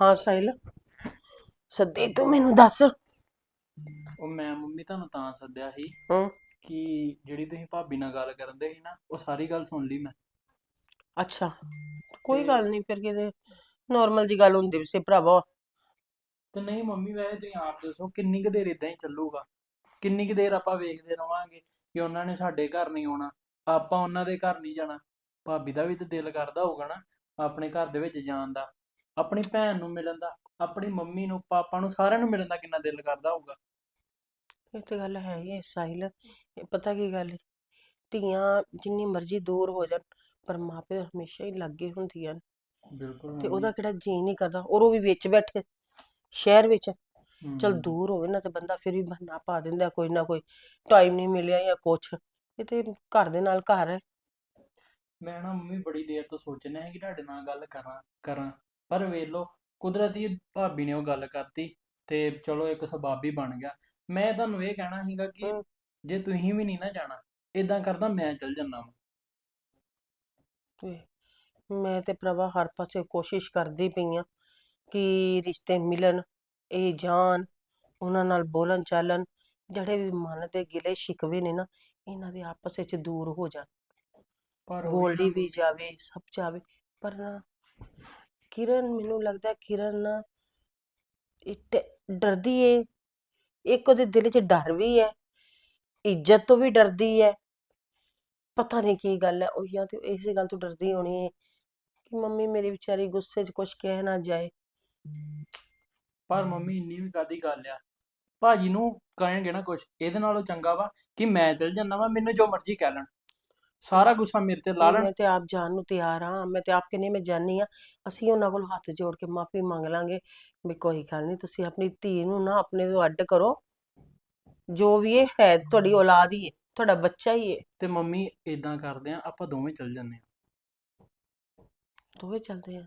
ਹਾਂ ਸਾਹਿਲ। ਸੱਦੇ ਤੂੰ ਮੈਨੂੰ ਦੱਸ। ਉਹ ਮੈਂ ਮੰਮੀ ਤੁਹਾਨੂੰ ਤਾਂ ਸੱਦਿਆ ਸੀ ਹੂੰ। ਕਿ ਜਿਹੜੀ ਤੁਸੀਂ ਭਾਬੀ ਨਾਲ ਗੱਲ ਕਰਦੇ ਸੀ ਨਾ ਉਹ ਸਾਰੀ ਗੱਲ ਸੁਣ ਲਈ ਮੈਂ। ਅੱਛਾ ਕੋਈ ਗੱਲ ਨਹੀਂ ਫਿਰ ਕਿਤੇ ਨਾਰਮਲ ਜੀ ਗੱਲ ਹੁੰਦੀ ਸੀ ਭਰਾਵਾ। ਤੇ ਨਹੀਂ ਮੰਮੀ ਵੈਸੇ ਤੁਸੀਂ ਆਪ ਦੱਸੋ ਕਿੰਨੀ ਕੁ ਦੇਰ ਇਦਾਂ ਹੀ ਚੱਲੂਗਾ? ਕਿੰਨੀ ਕੁ ਦੇਰ ਆਪਾਂ ਵੇਖਦੇ ਰਵਾਂਗੇ ਕਿ ਉਹਨਾਂ ਨੇ ਸਾਡੇ ਘਰ ਨਹੀਂ ਆਉਣਾ? ਆਪਾਂ ਉਹਨਾਂ ਦੇ ਘਰ ਨਹੀਂ ਜਾਣਾ। ਭਾਬੀ ਦਾ ਵੀ ਤੇ ਦਿਲ ਕਰਦਾ ਹੋਊਗਾ ਨਾ ਆਪਣੇ ਘਰ ਦੇ ਵਿੱਚ ਜਾਣ ਦਾ। ਆਪਣੀ ਭੈਣ ਨੂੰ ਮਿਲਣ ਦਾ ਆਪਣੀ ਮੰਮੀ ਨੂੰ ਪਾਪਾ ਨੂੰ ਸਾਰਿਆਂ ਨੂੰ ਮਿਲਣ ਦਾ ਕਿੰਨਾ ਦਿਲ ਕਰਦਾ ਹੋਊਗਾ। ਇਹ ਤੇ ਗੱਲ ਹੈ ਹੀ ਹੈ ਸਾਹਿਲ। ਇਹ ਪਤਾ ਕੀ ਗੱਲ ਹੈ ਧੀਆਂ ਜਿੰਨੀ ਮਰਜ਼ੀ ਦੂਰ ਹੋ ਜਾਣ ਪਰ ਮਾਪੇ ਹਮੇਸ਼ਾ ਹੀ ਲੱਗੇ ਹੁੰਦੀਆਂ ਨੇ। ਬਿਲਕੁਲ ਤੇ। ਉਹਦਾ ਕਿਹੜਾ ਜੀ ਨਹੀਂ ਕਰਦਾ ਔਰ ਉਹ ਵੀ ਵਿੱਚ ਬੈਠੇ ਸ਼ਹਿਰ ਵਿੱਚ। ਚਲ ਦੂਰ ਹੋਵੇ ਨਾ ਤੇ ਬੰਦਾ ਫਿਰ ਵੀ ਬਹਾਨਾ ਪਾ ਦਿੰਦਾ ਕੋਈ ਨਾ ਕੋਈ ਟਾਈਮ ਨਹੀਂ ਮਿਲਿਆ ਜਾਂ ਕੁਛ। ਇਹ ਤੇ ਘਰ ਦੇ ਨਾਲ ਘਰ ਹੈ। ਮੈਂ ਨਾ ਮੰਮੀ ਬੜੀ ਦੇਰ ਤੋਂ ਸੋਚਣਾ ਹੈ ਕਿ ਤੁਹਾਡੇ ਨਾਲ ਗੱਲ ਕਰਾਂ ਕਰਾਂ। ਪਰ ਵੇਖ ਲਓ ਕੁਦਰਤੀ ਭਾਬੀ ਨੇ ਉਹ ਗੱਲ ਕਰਤੀ ਤੇ ਚਲੋ ਇੱਕ ਸਬੱਬ ਹੀ ਬਣ ਗਿਆ। ਮੈਂ ਤੁਹਾਨੂੰ ਇਹ ਕਹਿਣਾ ਸੀਗਾ ਕਿ। ਜੇ ਤੁਸੀਂ ਵੀ ਨਹੀਂ ਨਾ ਜਾਣਾ ਇਦਾਂ ਕਰਦਾ ਮੈਂ ਚੱਲ ਜੰਨਾ ਤੇ ਮੈਂ ਤੇ ਪ੍ਰਭਾ ਹਰ ਪਾਸੇ ਕੋਸ਼ਿਸ਼ ਕਰਦੀ ਪਈ ਆ ਕਿ ਰਿਸ਼ਤੇ ਮਿਲਣ ਇਹ ਜਾਣ ਉਹਨਾਂ ਨਾਲ ਬੋਲਣ ਚਾਲਣ ਜਿਹੜੇ ਵੀ ਮਨ ਦੇ ਗਿਲੇ ਸ਼ਿਕਵੇ ਨੇ ਨਾ ਇਹਨਾਂ ਦੇ ਆਪਸ ਵਿੱਚ ਦੂਰ ਹੋ ਜਾਣ। ਪਰ ਗੋਲਡੀ ਵੀ ਜਾਵੇ ਸਭ ਜਾਵੇ ਪਰ ਨਾ ਕਿਰਨ ਮੈਨੂੰ ਲੱਗਦਾ ਕਿਰਨ ਨਾ ਇਹ ਟ- ਡਰਦੀ ਏ। ਇੱਕ ਉਹਦੇ ਦਿਲ 'ਚ ਡਰ ਵੀ ਹੈ ਇੱਜ਼ਤ ਤੋਂ ਵੀ ਡਰਦੀ ਹੈ ਪਤਾ ਨਹੀਂ ਕੀ ਗੱਲ ਹੈ ਉਹ ਜਾਂ ਤੇ ਇਸੇ ਗੱਲ ਤੋਂ ਡਰਦੀ ਹੋਣੀ ਹੈ ਕਿ ਮੰਮੀ ਮੇਰੀ ਵਿਚਾਰੀ ਗੁੱਸੇ 'ਚ ਕੁਝ ਕਹਿ ਨਾ ਜਾਏ। ਪਰ ਮੰਮੀ ਇੰਨੀ ਵੀ ਕਾਦੀ ਗੱਲ ਆ। ਭਾਜੀ ਨੂੰ ਕਹਿਣਗੇ ਨਾ ਕੁਛ, ਇਹਦੇ ਨਾਲੋਂ ਚੰਗਾ ਵਾ ਕਿ ਮੈਂ ਚਲ ਜਾਂਦਾ ਵਾ, ਮੈਨੂੰ ਜੋ ਮਰਜ਼ੀ ਕਹਿ ਲੈਣ। ਸਾਰਾ ਗੁੱਸਾ ਮੇਰੇ ਤੇ ਲਾ ਲੈਣ। ਮੈਂ ਤੇ ਆਪ ਜਾਣ ਨੂੰ ਤਿਆਰ ਹਾਂ ਮੈਂ ਤੇ ਆਪ ਕਹਿੰਦੀ ਮੈਂ ਜਾਣੀ ਆ ਅਸੀਂ ਉਹਨਾਂ ਕੋਲ ਹੱਥ ਜੋੜ ਕੇ ਮਾਫੀ ਮੰਗ ਲਾਂਗੇ ਵੀ ਕੋਈ ਗੱਲ ਨਹੀਂ ਤੁਸੀਂ ਆਪਣੀ ਧੀ ਨੂੰ ਨਾ ਆਪਣੇ ਤੋਂ ਅੱਡ ਕਰੋ। ਜੋ ਵੀ ਇਹ ਹੈ ਤੁਹਾਡੀ ਔਲਾਦ ਹੀ ਹੈ ਤੁਹਾਡਾ ਬੱਚਾ ਹੀ ਹੈ। ਤੇ ਮੰਮੀ ਇਦਾਂ ਕਰਦੇ ਆ ਆਪਾਂ ਦੋਵੇਂ ਚੱਲ ਜੰਨੇ ਆ ਦੋਵੇਂ ਚੱਲਦੇ ਆ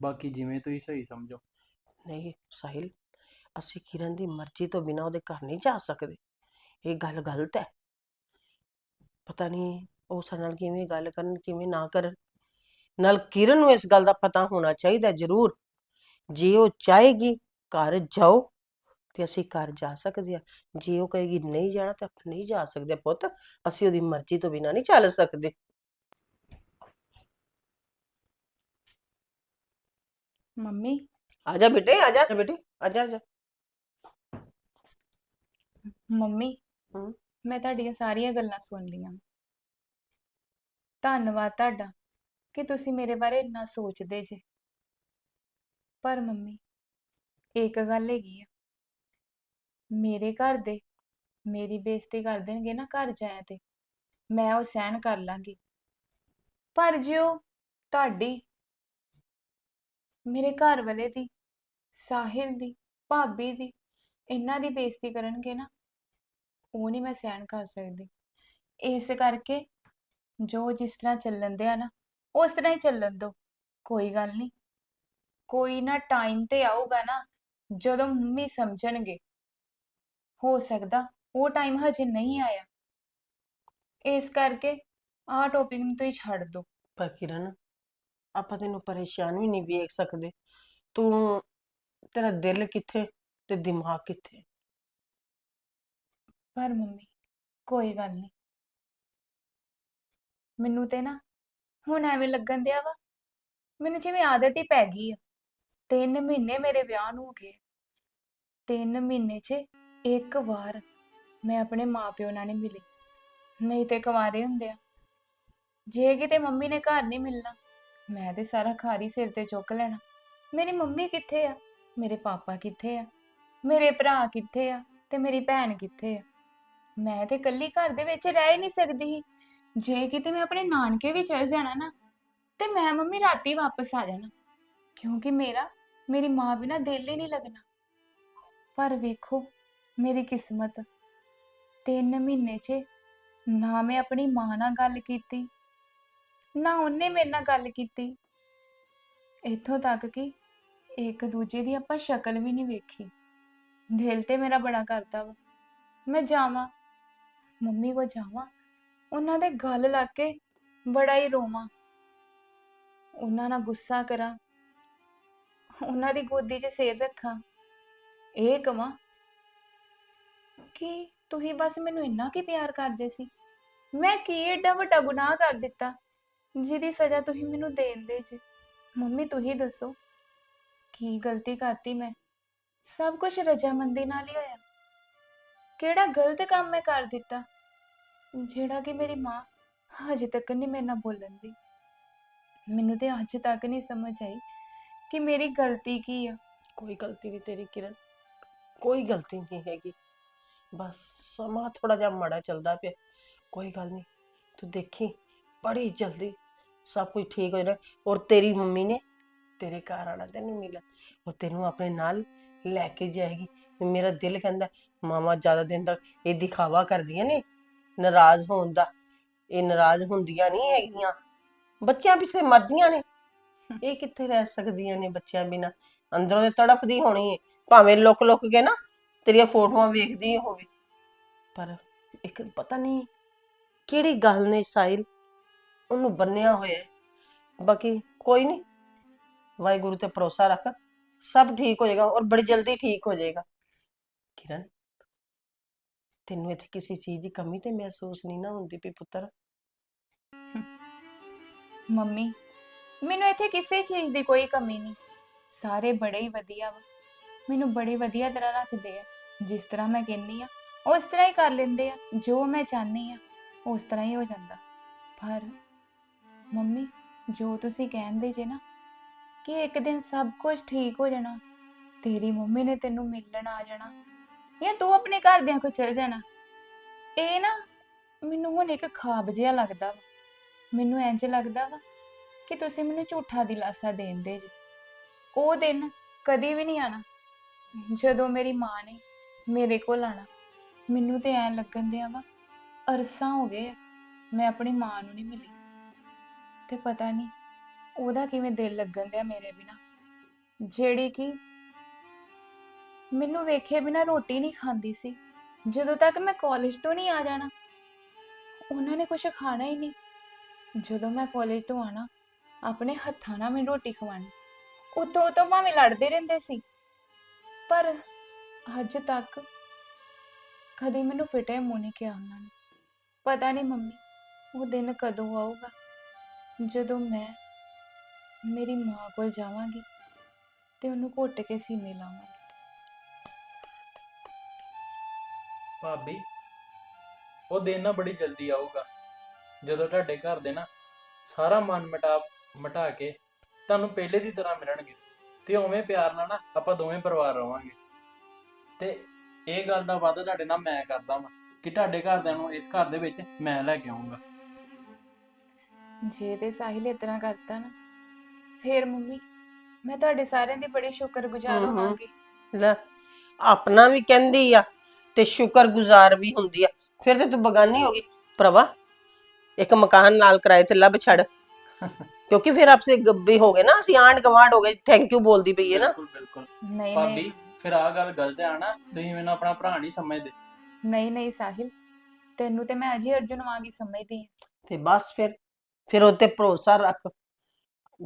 ਬਾਕੀ ਜਿਵੇਂ ਤੁਸੀਂ ਸਹੀ ਸਮਝੋ। ਨਹੀਂ ਸਾਹਿਲ ਅਸੀਂ ਕਿਰਨ ਦੀ ਮਰਜ਼ੀ ਤੋਂ ਬਿਨਾ ਉਹਦੇ ਘਰ ਨਹੀਂ ਜਾ ਸਕਦੇ। ਇਹ ਗੱਲ ਗਲਤ ਹੈ। ਪਤਾ ਨਹੀਂ ਉਹ ਸਾਡੇ ਨਾਲ ਕਿਵੇਂ ਗੱਲ ਕਰਨ ਕਿਵੇਂ ਨਾ ਕਰਨ। ਨਾਲ ਕਿਰਨ ਨੂੰ ਇਸ ਗੱਲ ਦਾ ਪਤਾ ਹੋਣਾ ਚਾਹੀਦਾ ਜ਼ਰੂਰ। ਜੇ ਉਹ ਚਾਹੇਗੀ ਘਰ ਜਾਓ ਤੇ ਅਸੀਂ ਘਰ ਜਾ ਸਕਦੇ ਆ ਜੇ ਉਹ ਕਹੇਗੀ ਨਹੀਂ ਜਾਣਾ ਤਾਂ ਆਪਾਂ ਨਹੀਂ ਜਾ ਸਕਦੇ ਪੁੱਤ। ਅਸੀਂ ਉਹਦੀ ਮਰਜ਼ੀ ਤੋਂ ਬਿਨਾ ਨਹੀਂ ਚੱਲ ਸਕਦੇ। ਮੰਮੀ? ਆ ਜਾ ਬੇਟੇ ਆ ਜਾ ਬੇਟੇ ਆ ਜਾ ਆ ਜਾ। ਮੰਮੀ? ਹਮ? ਮੈਂ ਤੁਹਾਡੀਆਂ ਸਾਰੀਆਂ ਗੱਲਾਂ ਸੁਣ ਲਈਆਂ। ਧੰਨਵਾਦ ਤੁਹਾਡਾ ਕਿ ਤੁਸੀਂ ਮੇਰੇ ਬਾਰੇ ਇੰਨਾ ਸੋਚਦੇ ਜੇ। ਪਰ ਮੰਮੀ ਇੱਕ ਗੱਲ ਹੈਗੀ ਆ। ਮੇਰੇ ਘਰ ਦੇ, ਮੇਰੀ ਬੇਇੱਜ਼ਤੀ ਕਰ ਦੇਣਗੇ ਨਾ ਘਰ ਜਾਇਆ ਤੇ, ਮੈਂ ਉਹ ਸਹਿਣ ਕਰ ਲਾਂਗੀ। ਪਰ ਜੇ ਉਹ ਤੁਹਾਡੀ, ਮੇਰੇ ਘਰ ਵਾਲੇ ਦੀ, ਸਾਹਿਲ ਦੀ, ਭਾਬੀ ਦੀ, ਇਹਨਾਂ ਦੀ ਬੇਇੱਜ਼ਤੀ ਕਰਨਗੇ ਨਾ, ਉਹ ਨਹੀਂ ਮੈਂ ਸਹਿਣ ਕਰ ਸਕਦੀ। ਇਸ ਕਰਕੇ ਜੋ ਜਿਸ ਤਰ੍ਹਾਂ ਚੱਲਣ ਦਿਆ ਨਾ ਉਸ ਤਰ੍ਹਾਂ ਹੀ ਚੱਲਣ ਦੋ ਕੋਈ ਗੱਲ ਨਹੀਂ। ਕੋਈ ਨਾ ਟਾਈਮ ਤੇ ਆਊਗਾ ਨਾ ਜਦੋਂ ਮੰਮੀ ਸਮਝਣਗੇ। ਹੋ ਸਕਦਾ ਉਹ ਟਾਈਮ ਹਜੇ ਨਹੀਂ ਆਇਆ। ਇਸ ਕਰਕੇ ਆਹ ਟੌਪਿਕ ਨੂੰ ਤੁਸੀਂ ਛੱਡ ਦਿਓ ਪਰ ਕਿਰਨ ਆਪਾਂ ਤੈਨੂੰ ਪਰੇਸ਼ਾਨ ਵੀ ਨਹੀਂ ਵੇਖ ਸਕਦੇ। ਤੂੰ ਤੇਰਾ ਦਿਲ ਕਿੱਥੇ ਤੇ ਦਿਮਾਗ ਕਿੱਥੇ? ਪਰ ਮੰਮੀ ਕੋਈ ਗੱਲ ਨਹੀਂ। ਮੈਨੂੰ ਤੇ ਨਾ ਹੁਣ ਐਵੇਂ ਲੱਗਣ ਦਿਆ ਵਾ। ਮੈਨੂੰ ਜਿਵੇਂ ਆਦਤ ਹੀ ਪੈ ਗਈ ਆ। ਤਿੰਨ ਮਹੀਨੇ ਮੇਰੇ ਵਿਆਹ ਨੂੰ ਹੋ ਗਏ। ਤਿੰਨ ਮਹੀਨੇ 'ਚ ਇੱਕ ਵਾਰ ਮੈਂ ਆਪਣੇ ਮਾਪਿਓ ਨਾਲ ਨਹੀਂ ਮਿਲੀ। ਨਹੀਂ ਤੇ ਕੁਆਰੇ ਹੁੰਦੇ ਆ। ਜੇ ਕਿਤੇ ਮੰਮੀ ਨੇ ਘਰ ਨਹੀਂ ਮਿਲਣਾ, ਮੈਂ ਤੇ ਸਾਰਾ ਖਾਰੀ ਸਿਰ ਤੇ ਚੁੱਕ ਲੈਣਾ। ਮੇਰੀ ਮੰਮੀ ਕਿੱਥੇ ਆ? ਮੇਰੇ ਪਾਪਾ ਕਿੱਥੇ ਆ? ਮੇਰੇ ਭਰਾ ਕਿੱਥੇ ਆ? ਤੇ ਮੇਰੀ ਭੈਣ ਕਿੱਥੇ ਆ? ਮੈਂ ਤੇ ਇਕੱਲੀ ਘਰ ਦੇ ਵਿੱਚ ਰਹਿ ਹੀ ਨਹੀਂ ਸਕਦੀ। ਸੀ। ਜੇ ਕਿਤੇ ਮੈਂ ਆਪਣੇ ਨਾਨਕੇ ਵੀ ਚਲ ਜਾਣਾ ਨਾ, ਤੇ ਮੈਂ ਮੰਮੀ ਰਾਤੀ ਵਾਪਸ ਆ ਜਾਣਾ। ਕਿਉਂਕਿ ਮੇਰਾ, ਮੇਰੀ ਮਾਂ ਬਿਨਾ ਦਿਲ ਹੀ ਨਹੀਂ ਲੱਗਣਾ। ਪਰ ਵੇਖੋ, ਮੇਰੀ ਕਿਸਮਤ। ਤਿੰਨ ਮਹੀਨੇ 'ਚ ਨਾ ਮੈਂ ਆਪਣੀ ਮਾਂ ਨਾਲ ਗੱਲ ਕੀਤੀ, ਨਾ ਉਹਨੇ ਮੇਰੇ ਨਾਲ ਗੱਲ ਕੀਤੀ। ਇੱਥੋਂ ਤੱਕ ਕਿ ਇੱਕ ਦੂਜੇ ਦੀ ਆਪਾਂ ਸ਼ਕਲ ਵੀ ਨਹੀਂ ਵੇਖੀ। ਦਿਲ ਤੇ ਮੇਰਾ ਬੜਾ ਕਰਦਾ ਵਾ। ਮੈਂ ਜਾਵਾਂ, ਮੰਮੀ ਕੋ ਜਾਵਾਂ। ਉਹਨਾਂ ਦੇ ਗੱਲ ਲੱਗ ਕੇ ਬੜਾ ਹੀ ਰੋਵਾਂ। ਉਹਨਾਂ ਨਾਲ ਗੁੱਸਾ ਕਰਾਂ। ਉਹਨਾਂ ਦੀ ਗੋਦੀ 'ਚ ਸਿਰ ਰੱਖਾਂ। ਇਹ ਕਵਾਂ ਕਿ ਤੁਸੀਂ ਬਸ ਮੈਨੂੰ ਇੰਨਾ ਕੀ ਪਿਆਰ ਕਰਦੇ ਸੀ? ਮੈਂ ਕੀ ਏਡਾ ਵੱਡਾ ਗੁਨਾਹ ਕਰ ਦਿੱਤਾ, ਜਿਹਦੀ ਸਜ਼ਾ ਤੁਸੀਂ ਮੈਨੂੰ ਦੇਂਦੇ ਜੇ? ਮੰਮੀ, ਤੁਸੀਂ ਦੱਸੋ, ਕੀ ਗਲਤੀ ਕਰਤੀ ਮੈਂ? ਸਭ ਕੁਝ ਰਜਾਮੰਦੀ ਨਾਲ ਹੀ ਹੋਇਆ। ਕਿਹੜਾ ਗਲਤ ਕੰਮ ਮੈਂ ਕਰ ਦਿੱਤਾ? ਜਿਹੜਾ ਕਿ ਮੇਰੀ ਮਾਂ ਹਜੇ ਤੱਕ ਨਹੀਂ ਮੇਰੇ ਨਾਲ ਬੋਲਣ ਦੀ। ਮੈਨੂੰ ਤੇ ਅੱਜ ਤੱਕ ਨਹੀਂ ਸਮਝ ਆਈ ਕਿ ਮੇਰੀ ਗਲਤੀ ਕੀ ਆ। ਕੋਈ ਗਲਤੀ ਨਹੀਂ ਤੇਰੀ ਕਿਰਨ। ਕੋਈ ਗਲਤੀ ਨਹੀਂ ਹੈਗੀ। ਬਸ ਸਮਾਂ ਥੋੜਾ ਜਿਹਾ ਮਾੜਾ ਚੱਲਦਾ ਪਿਆ। ਕੋਈ ਗੱਲ ਨਹੀਂ, ਤੂੰ ਦੇਖੀ, ਬੜੀ ਜਲਦੀ ਸਭ ਕੁਝ ਠੀਕ ਹੋ ਜਾਣਾ। ਔਰ ਤੇਰੀ ਮੰਮੀ ਨੇ ਤੇਰੇ ਘਰ ਆਣਾ ਤੈਨੂੰ ਮਿਲਣ ਉਹ ਤੈਨੂੰ ਆਪਣੇ ਨਾਲ ਲੈ ਕੇ ਜਾਏਗੀ। ਮੇਰਾ ਦਿਲ ਕਹਿੰਦਾ ਮਾਮਾ ਜ਼ਿਆਦਾ ਦਿਨ ਤੱਕ ਇਹ ਦਿਖਾਵਾ ਕਰਦੀਆਂ ਨੇ। ਨਾਰਾਜ਼ ਹੋਣ ਦਾ। ਇਹ ਨਾਰਾਜ਼ ਹੁੰਦੀਆਂ ਨਹੀਂ ਹੈਗੀਆਂ। ਬੱਚਿਆਂ ਪਿੱਛੇ ਮਰਦੀਆਂ ਨੇ। ਇਹ ਕਿੱਥੇ ਰਹਿ ਸਕਦੀਆਂ ਨੇ ਬੱਚਿਆਂ ਬਿਨਾ? ਅੰਦਰੋਂ ਤੇ ਤੜਫਦੀ ਹੋਣੀ ਹੈ ਭਾਵੇਂ ਲੁਕ ਲੁਕ ਕੇ ਨਾ ਤੇਰੀਆਂ ਫੋਟੋਆਂ ਵੇਖਦੀ ਹੋਵੇ। ਪਰ ਇੱਕ ਪਤਾ ਨਹੀਂ ਕਿਹੜੀ ਗੱਲ ਨੇ ਸਾਹਿਲ? ਉਹਨੂੰ ਬੰਨਿਆ ਹੋਇਆ ਬਾਕੀ ਕੋਈ ਨਹੀਂ। ਵਾਹਿਗੁਰੂ ਤੇ ਭਰੋਸਾ ਰੱਖ। ਸਭ ਠੀਕ ਹੋ ਜਾਏਗਾ ਔਰ ਬੜੀ ਜਲਦੀ ਠੀਕ ਹੋ ਜਾਏਗਾ। ਕਿਰਨ ਤੈਨੂੰ ਇੱਥੇ ਕਿਸੇ ਚੀਜ਼ ਦੀ ਕਮੀ ਤੇ ਮਹਿਸੂਸ ਨਹੀਂ ਨਾ ਹੁੰਦੀ ਵੀ ਪੁੱਤਰ? ਮੰਮੀ, ਮੈਨੂੰ ਇੱਥੇ ਕਿਸੇ ਚੀਜ਼ ਦੀ ਕੋਈ ਕਮੀ ਨਹੀਂ। ਸਾਰੇ ਬੜੇ ਹੀ ਵਧੀਆ ਵਾ। ਮੈਨੂੰ ਬੜੀ ਵਧੀਆ ਤਰ੍ਹਾਂ ਰੱਖਦੇ ਆ। ਜਿਸ ਤਰ੍ਹਾਂ ਮੈਂ ਕਹਿੰਨੀ ਆ, ਉਸ ਤਰ੍ਹਾਂ ਹੀ ਕਰ ਲੈਂਦੇ ਆ। ਜੋ ਮੈਂ ਚਾਹਨੀ ਆ, ਉਸ ਤਰ੍ਹਾਂ ਹੀ ਹੋ ਜਾਂਦਾ। ਪਰ ਮੰਮੀ, ਜੋ ਤੁਸੀਂ ਕਹਿੰਦੇ ਜੇ ਨਾ, ਕਿ ਇੱਕ ਦਿਨ ਸਭ ਕੁਝ ਠੀਕ ਹੋ ਜਾਣਾ, ਤੇਰੀ ਮੰਮੀ ਨੇ ਤੈਨੂੰ ਮਿਲਣ ਆ ਜਾਣਾ ਜਾਂ ਤੂੰ ਆਪਣੇ ਘਰਦਿਆਂ ਕੋਲ ਚਲ ਜਾਣਾ। ਇਹ ਨਾ ਮੈਨੂੰ ਹੁਣ ਇੱਕ ਖਾਬ ਜਿਹਾ ਲੱਗਦਾ ਵਾ। ਮੈਨੂੰ ਇੰਜ ਲੱਗਦਾ ਵਾ ਕਿ ਤੁਸੀਂ ਮੈਨੂੰ ਝੂਠਾ ਦਿਲਾਸਾ ਦੇਂਦੇ ਜੀ। ਉਹ ਦਿਨ ਕਦੀ ਵੀ ਨਹੀਂ ਆਣਾ ਜਦੋਂ ਮੇਰੀ ਮਾਂ ਨੇ ਮੇਰੇ ਕੋਲ ਆਣਾ ਮੈਨੂੰ ਤੇ ਐਂ ਲੱਗਣ ਦਿਆ ਵਾ ਅਰਸਾਂ ਹੋ ਗਏ ਆ, ਮੈਂ ਆਪਣੀ ਮਾਂ ਨੂੰ ਨਹੀਂ ਮਿਲੀ। ਤੇ ਪਤਾ ਨਹੀਂ ਉਹਦਾ ਕਿਵੇਂ ਦਿਲ ਲੱਗਣ ਦਿਆ ਮੇਰੇ ਬਿਨਾ। ਜਿਹੜੀ ਕਿ ਮੈਨੂੰ ਵੇਖੇ ਬਿਨਾ ਰੋਟੀ ਨਹੀਂ ਖਾਂਦੀ ਸੀ। ਜਦੋਂ ਤੱਕ ਮੈਂ ਕਾਲਜ ਤੋਂ ਨਹੀਂ ਆ ਜਾਣਾ, ਉਹਨਾਂ ਨੇ ਕੁਝ ਖਾਣਾ ਹੀ ਨਹੀਂ। ਜਦੋਂ ਮੈਂ ਕਾਲਜ ਤੋਂ ਆਣਾ ਆਪਣੇ ਹੱਥਾਂ ਨਾਲ ਮੈਨੂੰ ਰੋਟੀ ਖਵਾਣੀ ਉਤੋਂ ਉਤੋਂ ਭਾਵੇਂ ਲੜਦੇ ਰਹਿੰਦੇ ਸੀ। ਪਰ ਅੱਜ ਤੱਕ ਕਦੇ ਮੈਨੂੰ ਫਿਟੇ ਮੂੰਹ ਨਹੀਂ ਕਿਹਾ ਉਹਨਾਂ ਨੇ। ਪਤਾ ਨਹੀਂ ਮੰਮੀ, ਉਹ ਦਿਨ ਕਦੋਂ ਆਊਗਾ। ਜਦੋਂ ਮੈਂ ਮੇਰੀ ਮਾਂ ਕੋਲ ਜਾਵਾਂਗੀ ਤੇ ਉਹਨੂੰ ਘੁੱਟ ਕੇ ਸੀਨੇ ਲਾਵਾਂਗੀ। ਭਾਬੀ ਉਹ ਦਿਨ ਨਾ ਬੜੀ ਜਲਦੀ ਆਊਗਾ। ਜਦੋਂ ਤੁਹਾਡੇ ਘਰ ਦੇ ਨਾ ਸਾਰਾ ਮਨ ਮਿਟਾ ਮਿਟਾ ਕੇ ਤੁਹਾਨੂੰ ਪਹਿਲੇ ਦੀ ਤਰ੍ਹਾਂ ਮਿਲਣਗੇ ਤੇ ਉਵੇਂ ਪਿਆਰ ਨਾਲ ਨਾ ਆਪਾਂ ਦੋਵੇਂ ਪਰਿਵਾਰ ਰਵਾਂਗੇ। ਤੇ ਇਹ ਗੱਲ ਦਾ ਵਾਅਦਾ ਤੁਹਾਡੇ ਨਾਲ ਮੈਂ ਕਰਦਾ ਵਾਂ ਕਿ ਤੁਹਾਡੇ ਘਰਦਿਆਂ ਨੂੰ ਇਸ ਘਰ ਦੇ ਵਿੱਚ ਮੈਂ ਲੈ ਕੇ ਆਉਂਗਾ ਜੇ ਤੇ ਸਾਹਿਲ ਇਸ ਤਰ੍ਹਾਂ ਕਰਤਾ ਨਾ ਫੇਰ ਮੰਮੀ ਮੈਂ ਤੁਹਾਡੇ ਸਾਰਿਆਂ ਦੀ ਬੜੀ ਸ਼ੁਕਰਗੁਜ਼ਾਰ ਹਮ। ਹੋਵਾਂਗੀ ਲੈ ਆਪਣਾ ਵੀ ਕਹਿੰਦੀ ਆ ਤੇ ਸ਼ੁਕਰਗੁਜ਼ਾਰ ਵੀ ਹੁੰਦੀ ਆ। ਫਿਰ ਤੇ ਤੂੰ ਬਗਾਨੀ ਹੋ ਗਈ। ਪ੍ਰਭਾ ਇੱਕ ਮਕਾਨ ਨਾਲ ਕਿਰਾਏ ਤੇ ਲੱਭ ਛੱਡ। ਕਿਉਂਕਿ ਫਿਰ ਆਪਸੇ ਗੱਬੇ ਹੋ ਗਏ ਨਾ ਅਸੀਂ ਆਂਢ ਗਵਾਂਢ ਹੋ ਗਏ। ਥੈਂਕ ਯੂ ਬੋਲਦੀ ਪਈ ਹੈ ਨਾ। ਬਿਲਕੁਲ ਬਿਲਕੁਲ। ਨਹੀਂ ਭਾਬੀ ਨਹੀਂ। ਫਿਰ ਆਹ ਗੱਲ ਗਲਤ ਆ ਨਾ ਤੁਸੀਂ ਮੈਨੂੰ ਆਪਣਾ ਭਰਾ ਨਹੀਂ ਸਮਝਦੇ। ਨਹੀਂ ਨਹੀਂ ਸਾਹਿਲ ਤੈਨੂੰ ਤੇ ਮੈਂ ਅਜੇ ਅਰਜੁਨ ਵਾਂਗ ਹੀ ਸਮਝਦੀ ਹਾਂ। ਤੇ ਬਸ ਫਿਰ ਫਿਰ ਉਹ ਤੇ ਭਰੋਸਾ ਰੱਖ।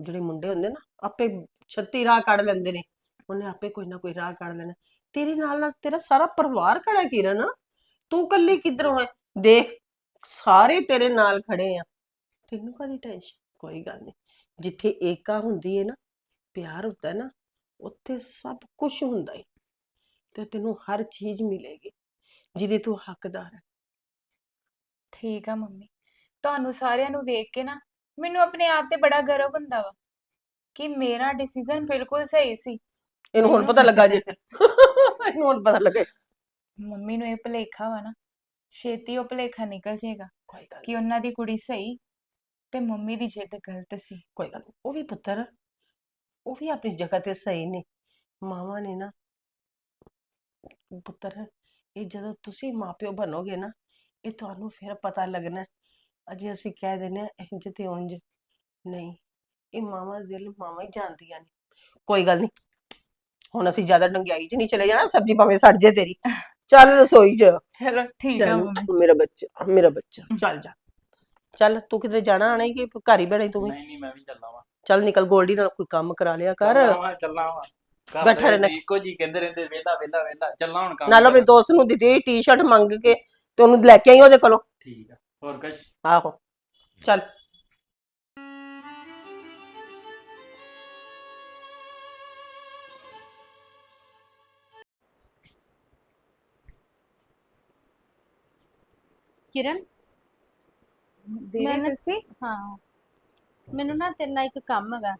ਜਿਹੜੇ ਮੁੰਡੇ ਹੁੰਦੇ ਨਾ ਆਪੇ ਛੱਤੀ ਰਾਹ ਕੱਢ ਲੈਂਦੇ ਨੇ। ਉਹਨੇ ਆਪੇ ਕੋਈ ਨਾ ਕੋਈ ਰਾਹ ਕੱਢ ਲੈਣਾ। ਤੇਰੇ ਨਾਲ ਨਾਲ ਤੇਰਾ ਸਾਰਾ ਪਰਿਵਾਰ ਖੜਾ ਕਿਰਨ। ਤੂੰ ਇਕੱਲੀ ਕਿੱਧਰੋਂ ਹੈ ਦੇਖ ਸਾਰੇ ਤੇਰੇ ਨਾਲ ਖੜੇ ਆ। ਤੈਨੂੰ ਕਾਹਦੀ ਟੈਨਸ਼ਨ ਕੋਈ ਗੱਲ ਨਹੀਂ ਜਿੱਥੇ ਏਕਾ ਹੁੰਦੀ ਹੈ ਨਾ ਪਿਆਰ ਹੁੰਦਾ ਹੈ ਨਾ ਉੱਥੇ ਸਭ ਕੁਝ ਹੁੰਦਾ ਹੈ ਤੇ ਤੈਨੂੰ ਹਰ ਚੀਜ਼ ਮਿਲੇਗੀ ਜਿਹਦੇ ਤੂੰ ਹੱਕਦਾਰ ਹੈ। ਠੀਕ ਆ ਮੰਮੀ। ਤੁਹਾਨੂੰ ਸਾਰਿਆਂ ਨੂੰ ਵੇਖ ਕੇ ਨਾ ਮੈਨੂੰ ਆਪਣੇ ਆਪ ਤੇ ਬੜਾ ਗਰਵ ਹੁੰਦਾ ਵਾ ਕਿ ਮੇਰਾ ਡਿਸੀਜਨ ਬਿਲਕੁਲ ਸਹੀ ਸੀ। ਇਹਨੂੰ ਹੁਣ ਪਤਾ ਲੱਗਾ ਜੇ। ਇਹਨੂੰ ਹੁਣ ਪਤਾ ਲੱਗਾ ਮੰਮੀ ਨੂੰ ਇਹ ਭੁਲੇਖਾ ਵਾ ਨਾ ਛੇਤੀ ਉਹ ਭੁਲੇਖਾ ਨਿਕਲ ਜਾਏਗਾ ਕੋਈ ਗੱਲ ਕਿ ਉਹਨਾਂ ਦੀ ਕੁੜੀ ਸਹੀ ਤੇ ਮੰਮੀ ਦੀ ਜਿੱਦ ਗਲਤ ਸੀ ਕੋਈ ਗੱਲ ਨੀ। ਉਹ ਵੀ ਪੁੱਤਰ ਉਹ ਵੀ ਆਪਣੀ ਜਗ੍ਹਾ ਤੇ ਸਹੀ ਨੇ ਮਾਵਾਂ ਨੇ ਨਾ ਪੁੱਤਰ ਇਹ ਜਦੋਂ ਤੁਸੀਂ ਮਾਪਿਓ ਬਣੋਗੇ ਨਾ ਇਹ ਤੁਹਾਨੂੰ ਫਿਰ ਪਤਾ ਲੱਗਣਾ ਹੈ। ਅਜੇ ਅਸੀਂ ਕਹਿ ਦਿੰਦੇ ਹਾਂ ਇੰਜ ਤੇ ਉਂਝ ਨਹੀਂ ਇਹ ਮਾਵਾਂ ਦੇ ਦਿਲ ਮਾਵਾਂ ਹੀ ਜਾਣਦੀਆਂ ਨੇ ਕੋਈ ਗੱਲ ਨਹੀਂ ਹੁਣ ਅਸੀਂ ਜ਼ਿਆਦਾ ਡੰਗਿਆਈ 'ਚ ਨਹੀਂ ਚਲੇ ਜਾਣਾ ਸਬਜ਼ੀ ਭਾਵੇਂ ਸੜ ਜੇ ਤੇਰੀ। ਚੱਲ ਰਸੋਈ 'ਚ। ਚਲੋ ਠੀਕ ਆ ਚੱਲ ਮੰਮੀ। ਮੇਰਾ ਬੱਚਾ ਮੇਰਾ ਬੱਚਾ ਚੱਲ ਜਾ। ਚੱਲ ਤੂੰ ਕਿਤੇ ਜਾਣਾ ਆਣਾ ਕਿ ਘਰ ਹੀ ਬੈਠੀ ਤੂੰ ਵੀ? ਨਹੀਂ ਨਹੀਂ ਮੈਂ ਵੀ ਚੱਲਾਂ ਵਾਂ। ਚੱਲ ਨਿਕਲ ਗੋਲਡੀ ਨਾਲ ਕੋਈ ਕੰਮ ਕਰਾ ਲਿਆ ਕਰ। ਚੱਲਾਂ ਵਾ ਚੱਲਾਂ ਵਾ। ਘਰ ਬੈਠਾ ਦੇ ਰਹਿਣਾ। ਇੱਕੋ ਜੀ ਕਹਿੰਦੇ ਰਹਿੰਦੇ ਵੇਲਾ ਵੇਲਾ ਵੇਲਾ ਚੱਲਾਂ ਹੁਣ ਕੰਮ ਨਾਲ ਆਪਣੇ। ਦੋਸਤ ਨੂੰ ਦਿੱਤੀ ਟੀ-ਸ਼ਰਟ ਮੰਗ ਕੇ ਤੇ ਉਹਨੂੰ ਲੈ ਕੇ ਆਈ ਉਹਦੇ ਕੋਲੋਂ। ਠੀਕ ਆ। ਹੋਰ ਕੁਛ? ਆਹੋ। ਚੱਲ। ਕਿਰਨ? ਦੀਦੀ ਮੈਂ ਨਾ- ਤੁਸੀਂ? ਹਾਂ। ਮੈਨੂੰ ਨਾ ਤੇਰੇ ਨਾਲ ਇੱਕ ਕੰਮ ਹੈਗਾ।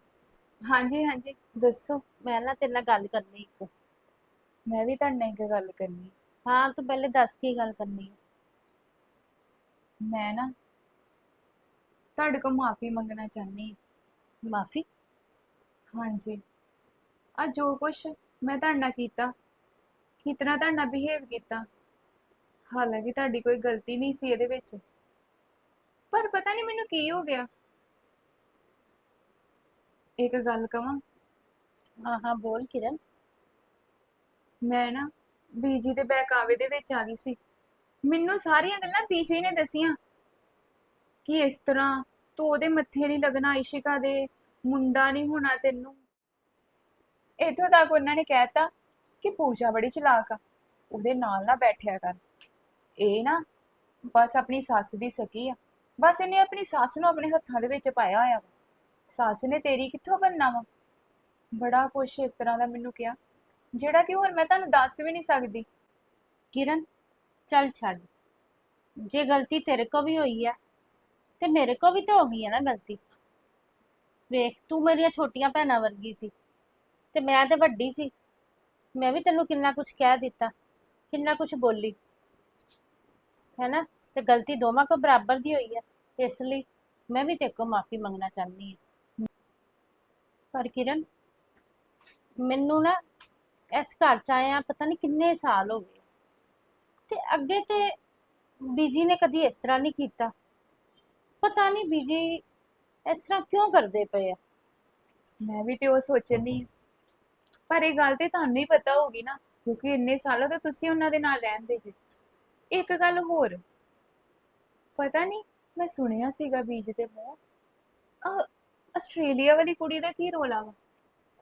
ਹਾਂਜੀ ਹਾਂਜੀ। ਦੱਸੋ ਮੈਂ ਨਾ ਤੇਰੇ ਨਾਲ ਗੱਲ ਕਰਨੀ ਇੱਕ। ਮੈਂ ਵੀ ਤੁਹਾਡੇ ਨਾਲ ਇੱਕ ਗੱਲ ਕਰਨੀ। ਹਾਂ ਤੂੰ ਪਹਿਲੇ ਦੱਸ ਕੀ ਗੱਲ ਕਰਨੀ ਹੈ ਮੈਂ ਨਾ ਤੁਹਾਡੇ ਕੋਲ ਮਾਫੀ ਮੰਗਣਾ ਚਾਹਨੀ ਹਾਂ। ਮਾਫੀ? ਹਾਂਜੀ। ਆ ਜੋ ਕੁਛ ਮੈਂ ਤੁਹਾਡੇ ਨਾਲ ਕੀਤਾ। ਕਿਤਨਾ ਤੁਹਾਡੇ ਨਾਲ ਬਿਹੇਵ ਕੀਤਾ? ਹਾਲਾਂਕਿ ਤੁਹਾਡੀ ਕੋਈ ਗਲਤੀ ਨਹੀਂ ਸੀ ਇਹਦੇ ਵਿੱਚ। ਪਰ ਪਤਾ ਨਹੀਂ ਮੈਨੂੰ ਕੀ ਹੋ ਗਿਆ। ਇੱਕ ਗੱਲ ਕਵਾਂ? ਹਾਂ ਹਾਂ ਬੋਲ ਕਿਰਨ। ਮੈਂ ਨਾ ਬੀਜੀ ਦੇ ਬਹਿਕਾਵੇ ਦੇ ਵਿੱਚ ਆ ਗਈ ਸੀ। ਮੈਨੂੰ ਸਾਰੀਆਂ ਗੱਲਾਂ ਬੀਜੀ ਨੇ ਦਸੀਆਂ। ਕਿ ਇਸ ਤਰ੍ਹਾਂ ਤੂੰ ਉਹਦੇ ਮੱਥੇ ਨਹੀਂ ਲੱਗਣਾ ਇਸ਼ਿਕਾ ਦੇ ਮੁੰਡਾ ਨਹੀਂ ਹੋਣਾ ਤੈਨੂੰ। ਇੱਥੋਂ ਤੱਕ ਉਹਨਾਂ ਨੇ ਕਹਿਤਾ ਕਿ ਪੂਜਾ ਬੜੀ ਚਲਾਕ ਆ। ਉਹਦੇ ਨਾਲ ਨਾ ਬੈਠਿਆ ਕਰ। ਇਹ ਨਾ ਬਸ ਆਪਣੀ ਸੱਸ ਦੀ ਸਕੀ ਆ। ਬਸ ਇਹਨੇ ਆਪਣੀ ਸੱਸ ਨੂੰ ਆਪਣੇ ਹੱਥਾਂ ਦੇ ਵਿੱਚ ਪਾਇਆ ਹੋਇਆ ਵਾ। ਸੱਸ ਨੇ ਤੇਰੀ ਕਿੱਥੋਂ ਬਣਨਾ ਵਾ? ਬੜਾ ਕੁਛ ਇਸ ਤਰ੍ਹਾਂ ਦਾ ਮੈਨੂੰ ਕਿਹਾ। ਜਿਹੜਾ ਕਿ ਹੁਣ ਮੈਂ ਤੁਹਾਨੂੰ ਦੱਸ ਵੀ ਨਹੀਂ ਸਕਦੀ। ਕਿਰਨ, ਚੱਲ ਛੱਡ। ਜੇ ਗਲਤੀ ਤੇਰੇ ਕੋ ਵੀ ਹੋਈ ਹੈ ਤੇ ਮੇਰੇ ਕੋ ਵੀ ਤਾਂ ਹੋ ਗਈ ਆ ਨਾ ਗਲਤੀ। ਵੇਖ, ਤੂੰ ਮੇਰੀਆਂ ਛੋਟੀਆਂ ਭੈਣਾਂ ਵਰਗੀ ਸੀ, ਤੇ ਮੈਂ ਤੇ ਵੱਡੀ ਸੀ। ਮੈਂ ਵੀ ਤੈਨੂੰ ਕਿੰਨਾ ਕੁਝ ਕਹਿ ਦਿੱਤਾ, ਕਿੰਨਾ ਕੁਝ ਬੋਲੀ। ਹੈਨਾ? ਤੇ ਗਲਤੀ ਦੋਵਾਂ ਕੋ ਬਰਾਬਰ ਦੀ ਹੋਈ ਹੈ ਇਸ ਲਈ ਮੈਂ ਵੀ ਤੇਰੇ ਕੋ ਮਾਫੀ ਮੰਗਣਾ ਚਾਹੁੰਦੀ ਹਾਂ ਪਰ ਕਿਰਨ, ਮੈਨੂੰ ਨਾ ਇਸ ਘਰ ਚ ਆਇਆ ਪਤਾ ਨਹੀਂ ਕਿੰਨੇ ਸਾਲ ਹੋ ਗਏ। ਤੇ ਅੱਗੇ ਤੇ ਬੀਜੀ ਨੇ ਕਦੀ ਇਸ ਤਰ੍ਹਾਂ ਨਹੀਂ ਕੀਤਾ। ਪਤਾ ਨਹੀਂ ਬੀਜੀ ਇਸ ਤਰ੍ਹਾਂ ਕਿਉਂ ਕਰਦੇ ਪਏ ਆ। ਮੈਂ ਵੀ ਤੇ ਉਹ ਸੋਚਣੀ ਪਰ ਇਹ ਗੱਲ ਤੇ ਤੁਹਾਨੂੰ ਹੀ ਪਤਾ ਹੋਗੀ ਨਾ, ਕਿਉਂਕਿ ਇੰਨੇ ਸਾਲਾਂ ਤੋਂ ਤੁਸੀਂ ਉਹਨਾਂ ਦੇ ਨਾਲ ਰਹਿੰਦੇ ਜੀ। ਇੱਕ ਗੱਲ ਹੋਰ। ਪਤਾ ਨਹੀਂ ਮੈਂ ਸੁਣਿਆ ਸੀਗਾ ਬੀਜ ਦੇ ਮੂੰਹ। ਅਹ, ਆਸਟ੍ਰੇਲੀਆ ਵਾਲੀ ਕੁੜੀ ਦਾ ਕੀ ਰੋਲਾ ਵਾ?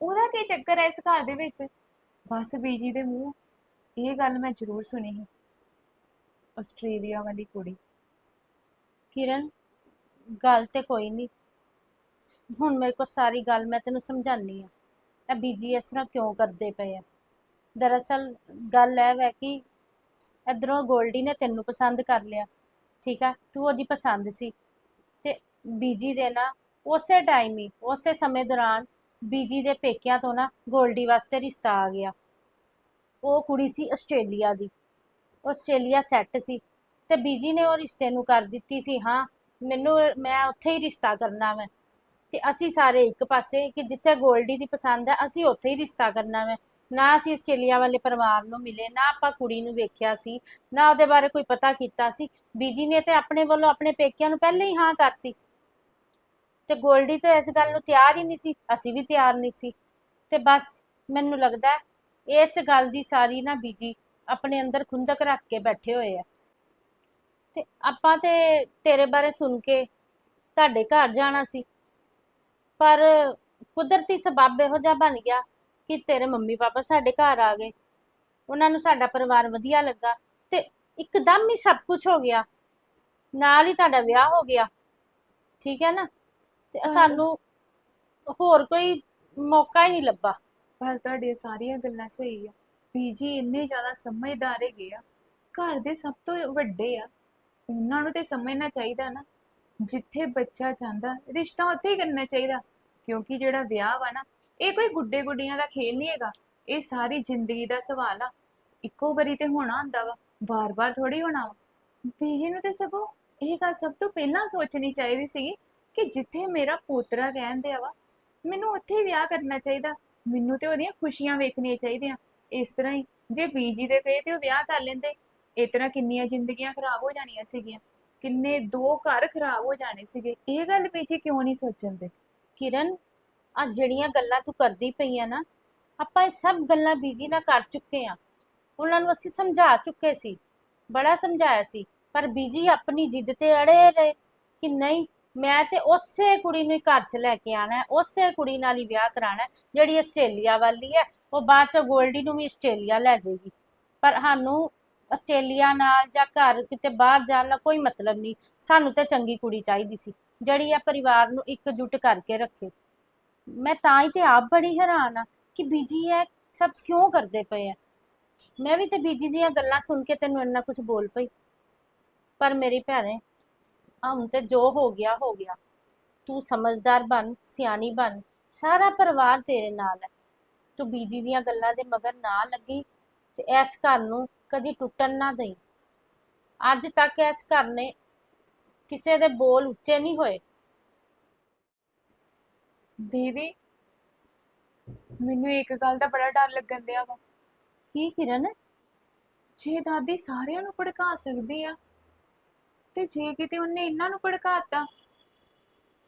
ਉਹਦਾ ਕੀ ਚੱਕਰ ਹੈ ਇਸ ਘਰ ਦੇ ਵਿੱਚ? ਬਸ ਬੀਜੀ ਦੇ ਮੂੰਹ। ਇਹ ਗੱਲ ਮੈਂ ਜ਼ਰੂਰ ਸੁਣੀ ਸੀ। ਆਸਟ੍ਰੇਲੀਆ ਵਾਲੀ ਕੁੜੀ। ਕਿਰਨ ਗੱਲ ਤੇ ਕੋਈ ਨਹੀਂ। ਹੁਣ ਮੇਰੇ ਕੋਲ ਸਾਰੀ ਗੱਲ ਮੈਂ ਤੈਨੂੰ ਸਮਝਾਨੀ ਆ ਇਹ ਬੀਜੀ ਇਸ ਤਰ੍ਹਾਂ ਕਿਉਂ ਕਰਦੇ ਪਏ ਆ? ਦਰਅਸਲ ਗੱਲ ਇਹ ਹੈ ਕਿ ਇਧਰੋਂ ਗੋਲਡੀ ਨੇ ਤੈਨੂੰ ਪਸੰਦ ਕਰ ਲਿਆ। ਠੀਕ ਆ? ਤੂੰ ਉਹਦੀ ਪਸੰਦ ਸੀ। ਤੇ ਬੀਜੀ ਦੇ ਨਾ ਉਸੇ ਟਾਈਮ ਹੀ, ਉਸੇ ਸਮੇਂ ਦੌਰਾਨ ਬੀਜੀ ਦੇ ਪੇਕਿਆਂ ਤੋਂ ਨਾ ਗੋਲਡੀ ਵਾਸਤੇ ਰਿਸ਼ਤਾ ਆ ਗਿਆ। ਉਹ ਕੁੜੀ ਸੀ ਆਸਟ੍ਰੇਲੀਆ ਦੀ। ਆਸਟ੍ਰੇਲੀਆ ਸੈੱਟ ਸੀ। ਤੇ ਬੀਜੀ ਨੇ ਉਹ ਰਿਸ਼ਤੇ ਨੂੰ ਕਰ ਦਿੱਤੀ ਸੀ, ਹਾਂ, ਮੈਨੂੰ, ਮੈਂ ਉੱਥੇ ਹੀ ਰਿਸ਼ਤਾ ਕਰਨਾ ਮੈਂ ਤੇ ਅਸੀਂ ਸਾਰੇ ਇੱਕ ਪਾਸੇ ਕਿ ਜਿੱਥੇ ਗੋਲਡੀ ਦੀ ਪਸੰਦ ਹੈ, ਅਸੀਂ ਉੱਥੇ ਹੀ ਰਿਸ਼ਤਾ ਕਰਨਾ ਮੈਂ ਨਾ ਅਸੀਂ ਆਸਟ੍ਰੇਲੀਆ ਵਾਲੇ ਪਰਿਵਾਰ ਨੂੰ ਮਿਲੇ, ਨਾ ਆਪਾਂ ਕੁੜੀ ਨੂੰ ਵੇਖਿਆ ਸੀ, ਨਾ ਉਹਦੇ ਬਾਰੇ ਕੋਈ ਪਤਾ ਕੀਤਾ ਸੀ। ਬੀਜੀ ਨੇ ਤੇ ਆਪਣੇ ਵੱਲੋਂ ਆਪਣੇ ਪੇਕਿਆਂ ਨੂੰ ਪਹਿਲਾਂ ਹੀ ਹਾਂ ਕਰਤੀ। ਤੇ ਗੋਲਡੀ ਤਾਂ ਇਸ ਗੱਲ ਨੂੰ ਤਿਆਰ ਹੀ ਨਹੀਂ ਸੀ, ਅਸੀਂ ਵੀ ਤਿਆਰ ਨਹੀਂ ਸੀ। ਤੇ ਬਸ ਮੈਨੂੰ ਲੱਗਦਾ ਇਸ ਗੱਲ ਦੀ ਸਾਰੀ ਨਾ ਬੀਜੀ ਆਪਣੇ ਅੰਦਰ ਖੁੰਦਕ ਰੱਖ ਕੇ ਬੈਠੇ ਹੋਏ ਆ। ਤੇ ਆਪਾਂ ਤੇ ਤੇਰੇ ਬਾਰੇ ਸੁਣ ਕੇ ਤੁਹਾਡੇ ਘਰ ਜਾਣਾ ਸੀ, ਪਰ ਕੁਦਰਤੀ ਸਬੱਬ ਇਹੋ ਜਿਹਾ ਬਣ ਗਿਆ ਕਿ ਤੇਰੇ ਮੰਮੀ ਪਾਪਾ ਸਾਡੇ ਘਰ ਆ ਗਏ। ਉਹਨਾਂ ਨੂੰ ਸਾਡਾ ਪਰਿਵਾਰ ਵਧੀਆ ਲੱਗਾ ਤੇ ਇੱਕਦਮ ਹੀ ਸਭ ਕੁਝ ਹੋ ਗਿਆ। ਨਾਲ ਹੀ ਤੁਹਾਡਾ ਵਿਆਹ ਹੋ ਗਿਆ। ਠੀਕ ਹੈ ਨਾ? ਤੇ ਸਾਨੂੰ ਹੋਰ ਕੋਈ ਮੌਕਾ ਹੀ ਨਹੀਂ ਲੱਭਾ। ਪਰ ਤੁਹਾਡੀਆਂ ਸਾਰੀਆਂ ਗੱਲਾਂ ਸਹੀ ਆ। ਬੀਜੀ ਇੰਨੇ ਜ਼ਿਆਦਾ ਸਮਝਦਾਰ ਹੈਗੇ ਆ। ਘਰ ਦੇ ਸਭ ਤੋਂ ਵੱਡੇ ਆ। ਉਹਨਾਂ ਨੂੰ ਤੇ ਸਮਝਣਾ ਚਾਹੀਦਾ ਨਾ। ਜਿੱਥੇ ਬੱਚਾ ਜਾਂਦਾ ਰਿਸ਼ਤਾ ਉੱਥੇ ਹੀ ਕਰਨਾ ਚਾਹੀਦਾ। ਕਿਉਂਕਿ ਜਿਹੜਾ ਵਿਆਹ ਵਾ ਨਾ ਇਹ ਕੋਈ ਗੁੱਡੇ ਗੁੱਡੀਆਂ ਦਾ ਖੇਲ ਨਹੀਂ ਹੈਗਾ। ਇਹ ਸਾਰੀ ਜ਼ਿੰਦਗੀ ਦਾ ਸਵਾਲ ਆ। ਇੱਕੋ ਵਾਰੀ ਤੇ ਹੋਣਾ ਹੁੰਦਾ ਵਾ। ਬਾਰ-ਬਾਰ ਥੋੜੀ ਹੋਣਾ ਵਾ। ਬੀਜੀ ਨੂੰ ਤੇ ਸਗੋਂ ਇਹ ਗੱਲ ਸਭ ਤੋਂ ਪਹਿਲਾਂ ਸੋਚਣੀ ਚਾਹੀਦੀ ਸੀ ਕਿ ਜਿੱਥੇ ਮੇਰਾ ਪੋਤਰਾ ਕਹਿੰਦੇ ਆ ਵਾ, ਮੈਨੂੰ ਉੱਥੇ ਵਿਆਹ ਕਰਨਾ ਚਾਹੀਦਾ। ਮੈਨੂੰ ਤੇ ਉਹਦੀਆਂ ਖੁਸ਼ੀਆਂ ਵੇਖਣੀਆਂ ਚਾਹੀਦੀਆਂ। ਇਸ ਤਰ੍ਹਾਂ ਹੀ ਜੇ ਬੀਜੀ ਦੇ ਪਏ ਤੇ ਉਹ ਵਿਆਹ ਕਰ ਲੈਂਦੇ, ਇਸ ਤਰ੍ਹਾਂ ਕਿੰਨੀਆਂ ਜ਼ਿੰਦਗੀਆਂ ਖਰਾਬ ਹੋ ਜਾਣੀਆਂ ਸੀਗੀਆਂ। ਕਿੰਨੇ ਦੋ ਘਰ ਖਰਾਬ ਹੋ ਜਾਣੇ ਸੀਗੇ। ਇਹ ਗੱਲ ਬੀਜੀ ਕਿਉਂ ਨਹੀਂ ਸੋਚਣਦੇ ਕਿਰਨ ਆ ਜਿਹੜੀਆਂ ਗੱਲਾਂ ਤੂੰ ਕਰਦੀ ਪਈ ਆ ਨਾ, ਆਪਾਂ ਇਹ ਸਭ ਗੱਲਾਂ ਬੀਜੀ ਨਾਲ ਕਰ ਚੁੱਕੇ ਆ। ਉਹਨਾਂ ਨੂੰ ਅਸੀਂ ਸਮਝਾ ਚੁੱਕੇ ਸੀ, ਬੜਾ ਸਮਝਾਇਆ ਸੀ, ਪਰ ਬੀਜੀ ਆਪਣੀ ਜਿੱਦ ਤੇ ਅੜੇ ਰਹੇ ਕਿ ਨਹੀਂ, ਮੈਂ ਤੇ ਉਸੇ ਕੁੜੀ ਨੂੰ ਹੀ ਘਰ 'ਚ ਲੈ ਕੇ ਆਣਾ ਉਸੇ ਕੁੜੀ ਨਾਲ ਹੀ ਵਿਆਹ ਕਰਾਣਾ ਜਿਹੜੀ ਆਸਟ੍ਰੇਲੀਆ ਵਾਲੀ ਹੈ, ਉਹ ਬਾਅਦ 'ਚ ਗੋਲਡੀ ਨੂੰ ਵੀ ਆਸਟ੍ਰੇਲੀਆ ਲੈ ਜਾਏਗੀ। ਪਰ ਸਾਨੂੰ ਆਸਟ੍ਰੇਲੀਆ ਨਾਲ ਜਾਂ ਘਰ ਕਿਤੇ ਬਾਹਰ ਜਾਣ ਨਾਲ ਕੋਈ ਮਤਲਬ ਨਹੀਂ, ਸਾਨੂੰ ਤੇ ਚੰਗੀ ਕੁੜੀ ਚਾਹੀਦੀ ਸੀ, ਜਿਹੜੀ ਆ ਪਰਿਵਾਰ ਨੂੰ ਇਕਜੁੱਟ ਕਰਕੇ ਰੱਖੇ। ਮੈਂ ਤਾਂ ਹੀ ਤੇ ਆਪ ਬੜੀ ਹੈਰਾਨ ਆ ਕਿ ਬੀਜੀ ਇਹ ਸਭ ਕਿਉਂ ਕਰਦੇ ਪਏ ਆ। ਮੈਂ ਵੀ ਤੇ ਬੀਜੀ ਦੀਆਂ ਗੱਲਾਂ ਸੁਣ ਕੇ ਤੈਨੂੰ ਇੰਨਾ ਕੁਝ ਬੋਲ ਪਈ। ਪਰ ਮੇਰੀ ਭੈਣੇ ਹੁਣ ਤੇ ਜੋ ਹੋ ਗਿਆ ਹੋ ਗਿਆ। ਤੂੰ ਸਮਝਦਾਰ ਬਣ, ਸਿਆਣੀ ਬਣ, ਸਾਰਾ ਪਰਿਵਾਰ ਤੇਰੇ ਨਾਲ ਹੈ। ਤੂੰ ਬੀਜੀ ਦੀਆਂ ਗੱਲਾਂ ਦੇ ਮਗਰ ਨਾ ਲੱਗੀ ਤੇ ਇਸ ਘਰ ਨੂੰ ਕਦੀ ਟੁੱਟਣ ਨਾ ਦੇਈ। ਅੱਜ ਤੱਕ ਇਸ ਘਰ ਨੇ ਕਿਸੇ ਦੇ ਬੋਲ ਉੱਚੇ ਨਹੀਂ ਹੋਏ। ਦੀਦੀ ਮੈਨੂੰ ਇੱਕ ਗੱਲ ਦਾ ਬੜਾ ਡਰ ਲੱਗਣ ਦਿਆ ਵਾ। ਕੀ ਕਿਰਨ? ਜੇ ਦਾਦੀ ਸਾਰਿਆਂ ਨੂੰ ਭੜਕਾ ਸਕਦੀ ਆ ਤੇ ਜੇ ਕਿਤੇ ਉਹਨੇ ਇਹਨਾਂ ਨੂੰ ਭੜਕਾਤਾ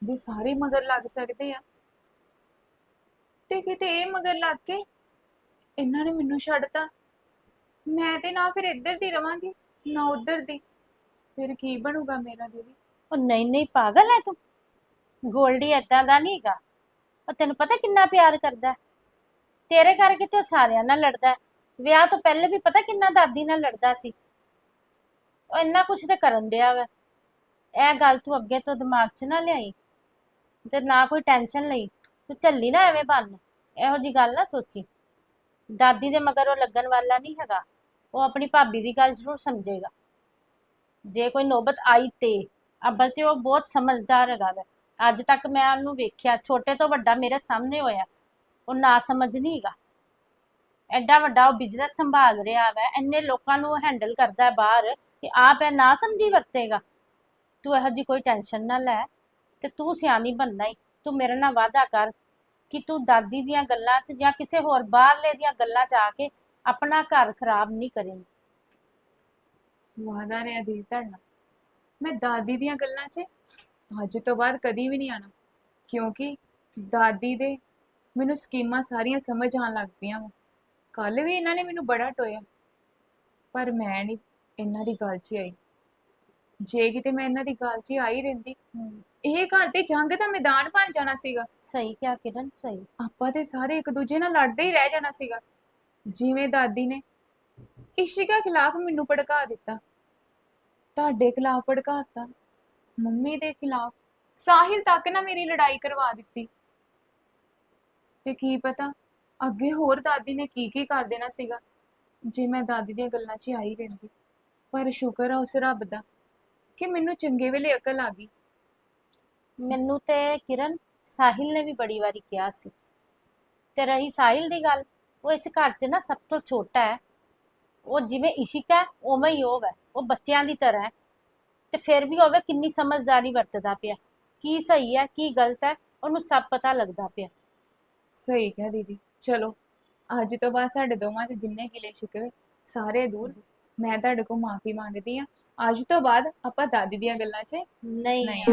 ਜੇ ਸਾਰੇ ਮਗਰ ਲੱਗ ਸਕਦੇ ਆ। ਤੇ ਕਿਤੇ ਇਹ ਮਗਰ ਲੱਗ ਕੇ ਇਹਨਾਂ ਨੇ ਮੈਨੂੰ ਛੱਡਤਾ। ਮੈਂ ਤੇ ਨਾ ਫਿਰ ਇੱਧਰ ਦੀ ਰਵਾਂਗੀ ਨਾ ਉੱਧਰ ਦੀ। ਫਿਰ ਕੀ ਬਣੂਗਾ ਮੇਰਾ ਦੀਦੀ? ਉਹ ਨਹੀਂ ਨਹੀਂ ਪਾਗਲ ਹੈ ਤੂੰ। ਗੋਲਡੀ ਏਦਾਂ ਦਾ ਨਹੀਂ ਹੈਗਾ ਉਹ ਤੈਨੂੰ ਪਤਾ ਕਿੰਨਾ ਪਿਆਰ ਕਰਦਾ ਹੈ? ਤੇਰੇ ਕਰਕੇ ਤੇ ਉਹ ਸਾਰਿਆਂ ਨਾਲ ਲੜਦਾ ਹੈ। ਵਿਆਹ ਤੋਂ ਪਹਿਲੇ ਵੀ ਪਤਾ ਕਿੰਨਾ ਦਾਦੀ ਨਾਲ ਲੜਦਾ ਸੀ? ਉਹ ਇੰਨਾ ਕੁਛ ਤੇ ਕਰਨ ਡਿਆ ਵਾ। ਇਹ ਗੱਲ ਤੂੰ ਅੱਗੇ ਤੋਂ ਦਿਮਾਗ 'ਚ ਨਾ ਲਿਆਈ ਤੇ ਨਾ ਕੋਈ ਟੈਨਸ਼ਨ ਲਈ। ਤੂੰ ਝੱਲੀ ਨਾ ਐਵੇਂ ਬਣ ਇਹੋ ਜੀ ਗੱਲ ਨਾ ਸੋਚੀ। ਦਾਦੀ ਦੇ ਮਗਰ ਉਹ ਲੱਗਣ ਵਾਲਾ ਨਹੀਂ ਹੈਗਾ। ਉਹ ਆਪਣੀ ਭਾਬੀ ਦੀ ਗੱਲ ਜ਼ਰੂਰ ਸਮਝੇਗਾ। ਜੇ ਕੋਈ ਨੌਬਤ ਆਈ ਤੇ, ਅੱਬਲ ਤੇ ਉਹ ਬਹੁਤ ਸਮਝਦਾਰ ਹੈਗਾ ਵਾ। ਅੱਜ ਤੱਕ ਮੈਂ ਉਹਨੂੰ ਵੇਖਿਆ, ਛੋਟੇ ਤੋਂ ਵੱਡਾ ਮੇਰੇ ਸਾਹਮਣੇ ਹੋਇਆ, ਉਹ ਨਾ ਸਮਝ ਨਹੀਂ ਹੈਗਾ। ਐਡਾ ਵੱਡਾ ਉਹ ਬਿਜ਼ਨਸ ਸੰਭਾਲ ਰਿਹਾ ਵਾ, ਇੰਨੇ ਲੋਕਾਂ ਨੂੰ ਹੈਂਡਲ ਕਰਦਾ ਹੈ ਬਾਹਰ ਕਿ ਆਪ ਇਹ ਨਾ ਸਮਝੀ ਵਰਤੇਗਾ। ਤੂੰ ਇਹੋ ਜੀ ਕੋਈ ਟੈਨਸ਼ਨ ਨਾ ਲੈ ਤੇ ਤੂੰ ਸਿਆਣੀ ਬਣਨਾ ਹੀ ਤੂੰ ਮੇਰੇ ਨਾਲ ਵਾਅਦਾ ਕਰ ਕਿ ਤੂੰ ਦਾਦੀ ਦੀਆਂ ਗੱਲਾਂ 'ਚ ਜਾਂ ਕਿਸੇ ਹੋਰ ਬਾਹਰਲੇ ਦੀਆਂ ਗੱਲਾਂ 'ਚ ਆ ਕੇ ਆਪਣਾ ਘਰ ਖਰਾਬ ਨਹੀਂ ਕਰੇਂਗੀ। ਵਾਦਾ ਰਿਹਾ ਦੀਦੀ ਤੁਹਾਡੇ। ਮੈਂ ਦਾਦੀ ਦੀਆਂ ਗੱਲਾਂ 'ਚ ਅੱਜ ਤੋਂ ਬਾਅਦ ਕਦੀ ਵੀ ਨਹੀਂ ਆਣਾ ਕਿਉਂਕਿ ਦਾਦੀ ਦੇ ਮੈਨੂੰ ਸਕੀਮਾਂ ਸਾਰੀਆਂ ਸਮਝ ਆਉਣ ਲੱਗ ਪਈਆਂ ਕੱਲ ਵੀ ਇਹਨਾਂ ਨੇ ਮੈਨੂੰ ਬੜਾ ਟੋਇਆ ਪਰ ਮੈਂ ਨਹੀਂ ਇਹਨਾਂ ਦੀ ਗੱਲ 'ਚ ਆਈ। ਜੇ ਕਿਤੇ ਮੈਂ ਇਹਨਾਂ ਦੀ ਗੱਲ 'ਚ ਆਈ ਰਹਿੰਦੀ ਇਹ ਘਰ ਤੇ ਜੰਗ ਦਾ ਮੈਦਾਨ ਬਣ ਜਾਣਾ ਸੀਗਾ। ਸਹੀ ਕਿਹਾ ਕਿਰਨ ਸਹੀ। ਆਪਾਂ ਤੇ ਸਾਰੇ ਇੱਕ ਦੂਜੇ ਨਾਲ ਲੜਦੇ ਹੀ ਰਹਿ ਜਾਣਾ ਸੀਗਾ। ਜਿਵੇਂ ਦਾਦੀ ਨੇ ਇਸ਼ਿਕਾ ਖਿਲਾਫ ਮੈਨੂੰ ਭੜਕਾ ਦਿੱਤਾ। ਤੁਹਾਡੇ ਖਿਲਾਫ ਭੜਕਾਤਾ ਮੰਮੀ ਦੇ ਖਿਲਾਫ ਸਾਹਿਲ ਤੱਕ ਨਾ ਮੇਰੀ ਲੜਾਈ ਕਰਵਾ ਦਿੱਤੀ। ਤੇ ਕੀ ਪਤਾ ਅੱਗੇ ਹੋਰ ਦਾਦੀ ਨੇ ਕੀ ਕੀ ਕਰ ਦੇਣਾ ਸੀਗਾ ਜੇ ਮੈਂ ਦਾਦੀ ਦੀਆਂ ਗੱਲਾਂ 'ਚ ਆਈ ਰਹਿੰਦੀ। ਪਰ ਸ਼ੁਕਰ ਆ ਉਸ ਰੱਬ ਦਾ ਕਿ ਮੈਨੂੰ ਚੰਗੇ ਵੇਲੇ ਅਕਲ ਆ ਗਈ। ਮੈਨੂੰ ਤੇ ਕਿਰਨ ਸਾਹਿਲ ਨੇ ਵੀ ਬੜੀ ਵਾਰੀ ਕਿਹਾ ਸੀ। ਤੇ ਰਹੀ ਸਾਹਿਲ ਦੀ ਗੱਲ ਉਹ ਇਸ ਘਰ 'ਚ ਨਾ ਸਭ ਤੋਂ ਛੋਟਾ ਹੈ। ਉਹ ਜਿਵੇਂ ਇਸ਼ਿਕਾ ਹੈ, ਉਵੇਂ ਹੀ ਉਹ ਹੈ। ਉਹ ਬੱਚਿਆਂ ਦੀ ਤਰ੍ਹਾਂ ਹੈ। ਤੇ ਫਿਰ ਵੀ ਹੋਵੇ ਕਿੰਨੀ ਸਮਝਦਾਰੀ ਵਰਤਦਾ ਪਿਆ। ਕੀ ਸਹੀ ਹੈ ਕੀ ਗਲਤ ਹੈ ਉਹਨੂੰ ਸਭ ਪਤਾ ਲੱਗਦਾ ਪਿਆ। ਸਹੀ ਕਿਹਾ ਦੀਦੀ। ਚਲੋ ਅੱਜ ਤੋਂ ਬਾਅਦ ਸਾਡੇ ਦੋਵਾਂ ਦੇ ਜਿੰਨੇ ਗਿਲੇ ਸ਼ਿਕਵੇ ਸਾਰੇ ਦੂਰ। ਮੈਂ ਤੁਹਾਡੇ ਕੋਲ ਮਾਫੀ ਮੰਗਦੀ ਆ ਅੱਜ ਤੋਂ ਬਾਅਦ ਆਪਾਂ ਦਾਦੀ ਦੀਆਂ ਗੱਲਾਂ 'ਚ ਨਹੀਂ। ਨਹੀਂ